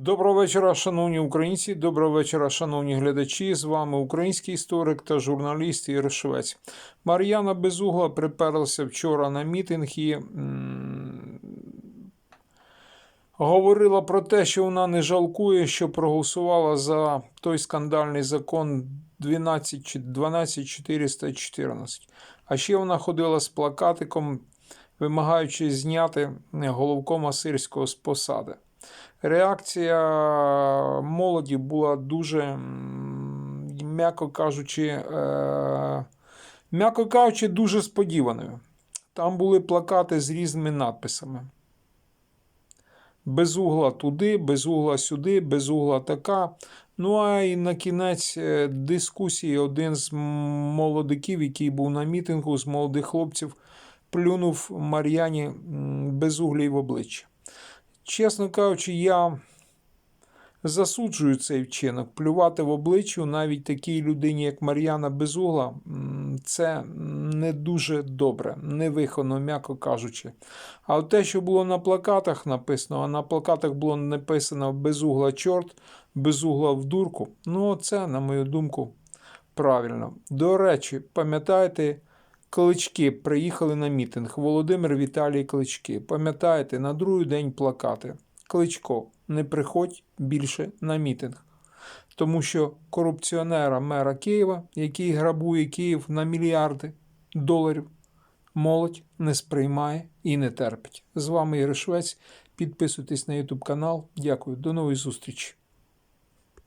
Доброго вечора, шановні українці. Доброго вечора, шановні глядачі. З вами український історик та журналіст Ігор Швець. Мар'яна Безугла приперлася вчора на мітинг і м, говорила про те, що вона не жалкує, що проголосувала за той скандальний закон 12 чи 12414. А ще вона ходила з плакатиком, вимагаючи зняти головкома сирського з посади. Реакція молоді була дуже, м'яко кажучи, е, м'яко кажучи, дуже сподіваною. Там були плакати з різними надписами. Без угла туди, без угла сюди, без угла така. Ну а і на кінець е, дискусії один з молодиків, який був на мітингу з молодих хлопців, плюнув Мар'яні безуглій в обличчя. Чесно кажучи, я засуджую цей вчинок. Плювати в обличчя навіть такій людині, як Мар'яна Безугла, це не дуже добре, невиховано, м'яко кажучи. А от те, що було на плакатах написано, а на плакатах було написано Безугла чорт, Безугла в дурку, ну це, на мою думку, правильно. До речі, пам'ятаєте, Клички приїхали на мітинг. Володимир Віталій Клички. Пам'ятаєте, на другий день плакати. Кличко, не приходь більше на мітинг. Тому що корупціонера мера Києва, який грабує Київ на мільярди доларів, молодь не сприймає і не терпить. З вами Ігор Швець. Підписуйтесь на YouTube канал. Дякую. До нової зустрічі.